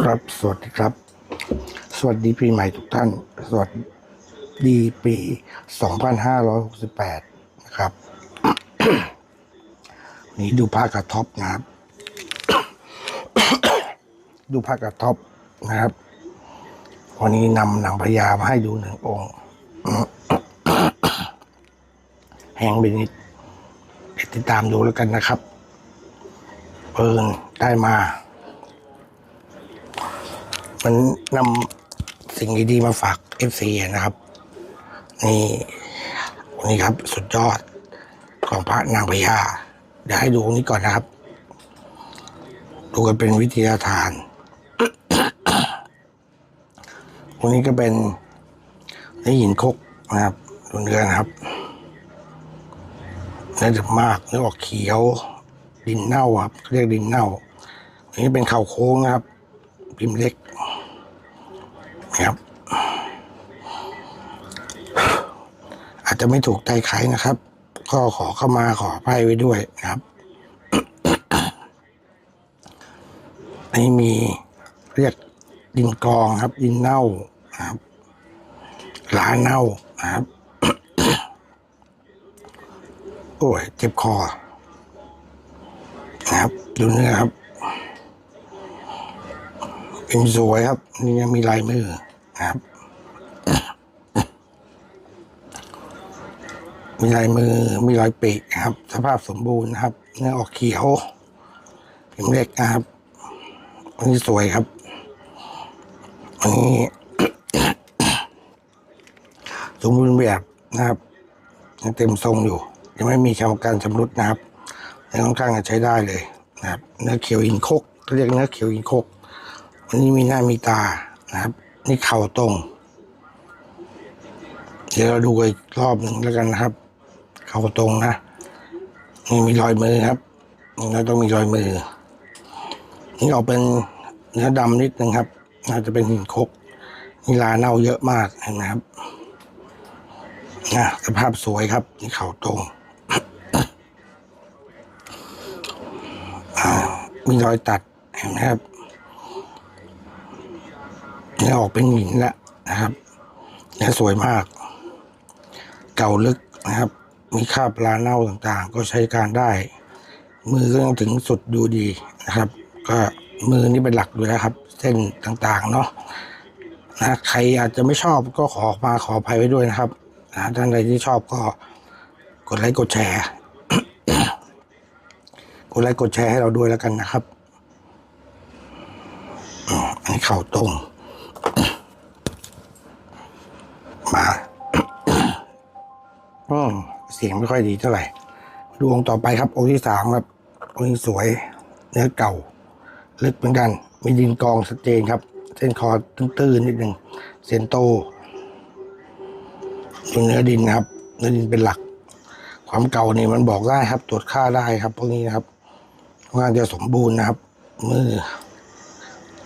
ครับสวัสดีครับ สวัสดีปีใหม่ทุกท่าน สวัสดีปี 2568 นะครับ นี่ดูผ้ากระท็อปนะครับ ดูผ้ากระท็อปนะครับ วันนี้นำหนังพญามาให้ดูหนึ่งองค์แห้งไปนิดเดี๋ยวติดตามดูแล้วกันนะครับเพิ่งได้มา มันนำสิ่งดีๆมาฝากเอฟซีนะครับ นี่นนี้ครับสุดยอดของพระนางพญาเดี๋ยวให้ดูนี้ก่อนนะครับ ดูกันเป็นวิทยาทานวันนี้ก็เป็นนื้อหินคกนะครับดูเนื้อนะครับเนื้อดึบมากเนื้อออกเขียว ดินเน่าครับเรียกดินเน่าอันนี้เป็นเข่าโค้งนะครับ พิมพ์เล็ก ครับ อาจจะไม่ถูกใจใครนะครับ ก็ขอเข้ามาขออภัยไว้ด้วยนะครับอันนี้มีเรียกดินกองครับ ดินเน่าครับหลาเน่านะครับ โอ้ยเจ็บคอนะครับดูเนื้อครับ เป็นสวยครับ นี่ยังมีลายมือ ครับมีลายมือ มีรอยปีกครับ สภาพสมบูรณ์นะครับ เนื้อออกเขียวพิมพ์เล็กนะครับ อันนี้สวยครับ อันนี้สมบูรณ์แบบนะครับยังเต็มทรงอยู่ ยังไม่มีกรรมการชำรุดนะครับยังค่อนข้างจะใช้ได้เลยนะครับ เนื้อเขียวอินคกเขาเรียกเนื้อเขียวอินคกวันนี้มีหน้ามีตานะครับ นี่เข่าตรง เดี๋ยวเราดูอีกรอบหนึ่งแล้วกันนะครับ เข่าตรงนะนี่มีรอยมือครับแล้วต้องมีรอยมือ นี่ออกเป็นเนื้อดำนิดนึงครับน่าจะเป็นหินคกนี่ลาเน่าเยอะมากเห็นไหมครับนะสภาพสวยครับ นี่เข่าตรงมีรอยตัดเห็นไหมครับ เนื้อออกเป็นหินแล้วนะครับเนื้อสวยมาก เก่าลึกนะครับ มีคราบลาเน่าต่างๆ ก็ใช้การได้ มือก็ยังถึงสุดดูดีนะครับ ก็มือนี่เป็นหลักอยู่แล้วครับ เส้นต่างๆเนาะนะใครอาจจะไม่ชอบก็ขอมาขออภัยไว้ด้วยนะครับนะท่านใดที่ชอบก็กดไลค์กดแชร์กดไลค์กดแชร์ให้เราด้วยแล้วกันนะครับอืมอันนี้เข่าตรง อืมเสียงไม่ค่อยดีเท่าไหร่ดูองต่อไปครับองค์ที่สามครับองค์นี้สวย เนื้อเก่า ลึกเหมือนกัน มีดินกองชัดเจนครับ เส้นคอตื้นๆนิดหนึ่งเส้นโตดูเนื้อดินครับ เนื้อดินเป็นหลัก ความเก่านี่มันบอกได้ครับ ตรวจค่าได้ครับ พวกนี้นะครับงานจะสมบูรณ์นะครับ มือ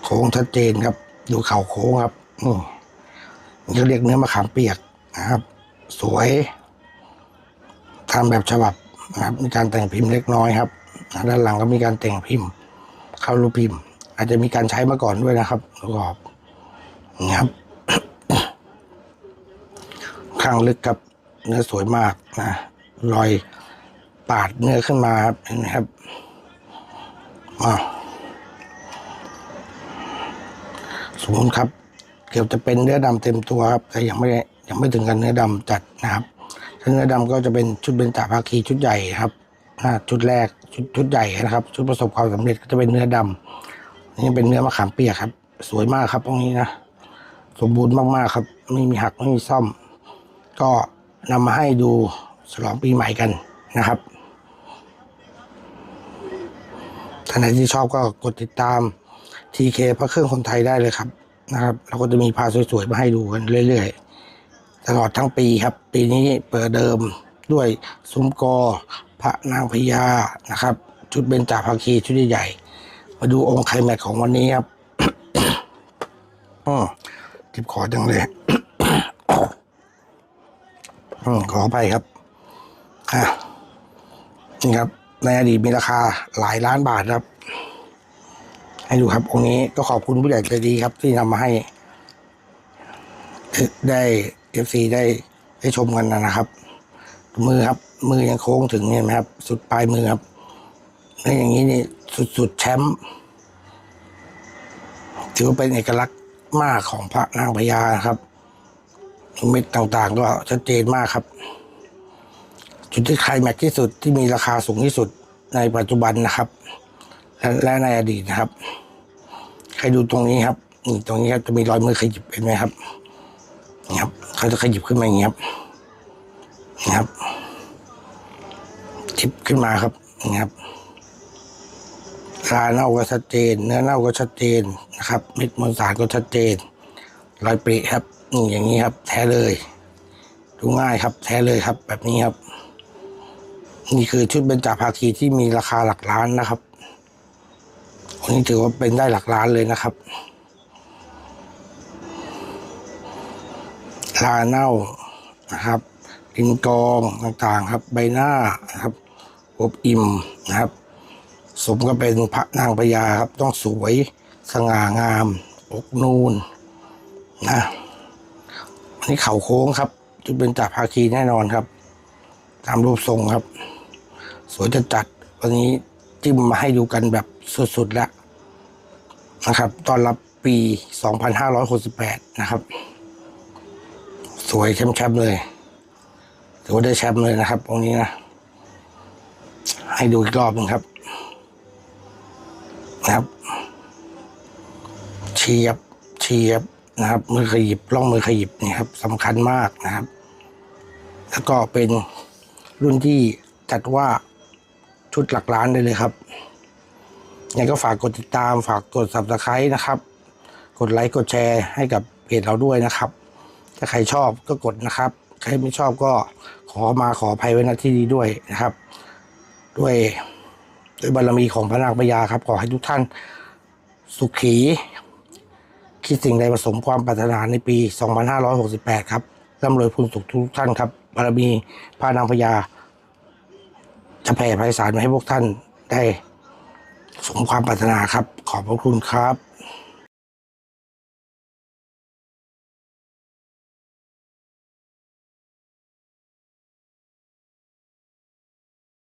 โค้งชัดเจนครับ ดูเข่าโค้งครับอืมนี่เขาเรียกเนื้อมะขามเปียกนะครับ สวย ทำแบบฉบับนะครับมีการแต่งพิมพ์เล็กน้อยครับ ด้านหลังก็มีการแต่งพิมพ์ เข้ารูปพิมพ์ อาจจะมีการใช้มาก่อนด้วยนะครับประกอบนี่ครับข้างลึกกับเนื้อสวยมากนะรอยปาดเนื้อขึ้นมาครับเห็นไหมครับอ้าสมมติครับ เกือบจะเป็นเนื้อดำเต็มตัวครับ แต่ยังไม่ยังไม่ถึงกันเนื้อดำจัดนะครับ ถ้าเนื้อดำก็จะเป็นชุดเบญจภาคีชุดใหญ่ครับชุดแรกชุดชุดใหญ่นะครับ ชุดประสบความสำเร็จก็จะเป็นเนื้อดำนี่เป็นเนื้อมะขามเปียกครับ สวยมากครับตรงนี้นะสมบูรณ์มากๆครับ ไม่มีหักไม่มีซ่อม ก็นำมาให้ดูฉลองปีใหม่กันนะครับท่านไหนที่ชอบก็กดติดตาม TK พระเครื่องคนไทยได้เลยครับนะครับ เราก็จะมีพาสวยๆมาให้ดูกันเรื่อย ๆ ตลอดทั้งปีครับ ปีนี้เปิดเดิมด้วยซุ้มกอ พระนางพญานะครับ ชุดเบญจภาคีชุดใหญ่มาดูองค์ไคลแม็กของวันนี้ครับอืมจิบขอจังเลยอืมขออภัยครับอะนี่ครับ ในอดีตมีราคาหลายล้านบาทครับ ให้ดูครับองค์นี้ก็ขอบคุณผู้ใหญ่ใจดีครับ ที่นำมาให้ ได้ เอฟซีได้ได้ชมกันนะครับ มือครับ มือยังโค้งถึงเนี่ยไหมครับ สุดปลายมือครับแล้วอย่างนี้นี่สุดสุดแชมป์ถือว่าเป็นเอกลักษณ์มากของพระนางพญาครับเม็ดต่างๆก็ชัดเจนมากครับ จุดที่ไคลแม็กที่สุดที่มีราคาสูงที่สุดในปัจจุบันนะครับและและในอดีตนะครับ ใครดูตรงนี้ครับนี่ตรงนี้ครับจะมีรอยมือขยิบเห็นไหมครับนี่ครับ เขาจะขยิบขึ้นมาอย่างนี้ครับนี่ครับจิบขึ้นมาครับนี่ครับลาเน่าก็ชัดเจน เนื้อเน่าก็ชัดเจนนะครับเม็ดมวลสารก็ชัดเจนรอยปริครับนี่อย่างนี้ครับ แท้เลยดูง่ายครับ แท้เลยครับ แบบนี้ครับ นี่คือชุดเบญจภาคีที่มีราคาหลักล้านนะครับอันนี้ถือว่าเป็นได้หลักล้านเลยนะครับ ลาเน่านะครับดินกองต่างๆครับใบหน้านะครับอบอิ่มนะครับ สมก็เป็นพระนางพญาครับ ต้องสวยสง่างาม อกนูนนะอันนี้เข่าโค้งครับจุดเป็นจ่าภาคีแน่นอนครับ ตามรูปทรงครับ สวยจะจัดวันนี้จิ้มมาให้ดูกันแบบสุดๆแล้วนะครับ ตอนรับปี 2568 นะครับ สวยแชมป์เลยถือว่าได้แชมป์เลยนะครับตรงนี้นะ ให้ดูอีกรอบหนึ่งครับ นะครับเฉียบเฉียบนะครับ มือขยิบล่องมือขยิบนี่ครับสำคัญมากนะครับ แล้วก็เป็นรุ่นที่จัดว่าชุดหลักล้านได้เลยครับยังก็ฝากกดติดตามฝากกด subscribe นะครับ กดไลค์กดแชร์ให้กับเพจเราด้วยนะครับ ถ้าใครชอบก็กดนะครับ ใครไม่ชอบก็ขอมาขออภัยไว้ณที่นี้ด้วยนะครับ ด้วยด้วยบารมีของพระนางพญาครับ ขอให้ทุกท่านสุขี คิดสิ่งใดประสมความปรารถนาในปี 2568 ครับร่ำรวยพูนสุขทุกท่านครับบารมีพระนางพญาจะแผ่ไพศาลมาให้พวกท่านได้สมความปรารถนาครับ ขอบพระคุณครับ